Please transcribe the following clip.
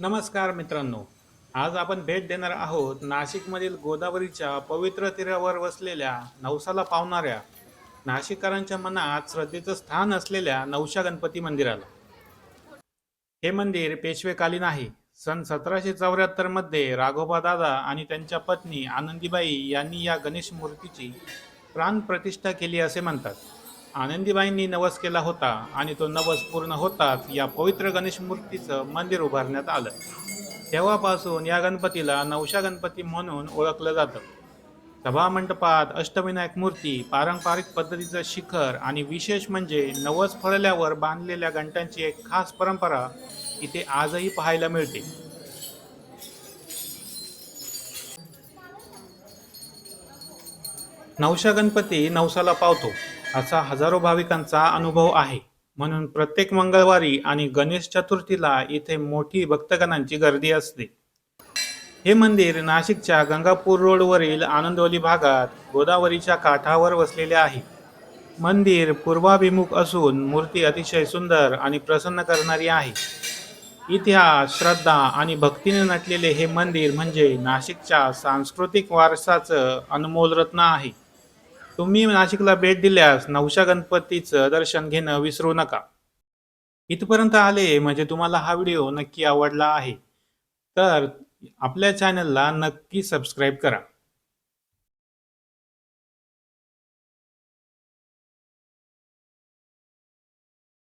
नमस्कार मित्रांनो. आज आपण भेट देणार आहोत नाशिकमधील गोदावरीच्या पवित्र तीरावर वसलेल्या नवसाला पावणाऱ्या नाशिककरांच्या मनात श्रद्धेचं स्थान असलेल्या नवशा गणपती मंदिराला. हे मंदिर पेशवेकालीन आहे. सन सतराशे चौऱ्याहत्तरमध्ये राघोबा दादा आणि त्यांच्या पत्नी आनंदीबाई यांनी या गणेश मूर्तीची प्राणप्रतिष्ठा केली असे म्हणतात. आनंदीबाईंनी नवस केला होता आणि तो नवस पूर्ण होताच या पवित्र गणेश मूर्तीचं मंदिर उभारण्यात आलं. तेव्हापासून या गणपतीला नवशा गणपती म्हणून ओळखलं जातं. सभामंडपात अष्टविनायक मूर्ती पारंपरिक पद्धतीचं शिखर आणि विशेष म्हणजे नवस फळल्यावर बांधलेल्या घंटांची एक खास परंपरा इथे आजही पाहायला मिळते. नवशा गणपती नवसाला पावतो. असा हजारो भाविकांचा अनुभव आहे. म्हणून प्रत्येक मंगळवारी आणि गणेश चतुर्थीला इथे मोठी भक्तगणांची गर्दी असते. हे मंदिर नाशिकच्या गंगापूर रोडवरील आनंदवली भागात गोदावरीच्या काठावर वसलेले आहे. मंदिर पूर्वाभिमुख असून मूर्ती अतिशय सुंदर आणि प्रसन्न करणारी आहे. इतिहास श्रद्धा आणि भक्तीने नटलेले हे मंदिर म्हणजे नाशिकच्या सांस्कृतिक वारसाचं अनमोल रत्न आहे. तुम्ही नाशिकला भेट दिल्यास नवशा गणपतीचं दर्शन घेणं विसरू नका. इथपर्यंत आले म्हणजे तुम्हाला हा व्हिडिओ नक्की आवडला आहे. तर आपल्या चॅनलला नक्की सबस्क्राईब करा.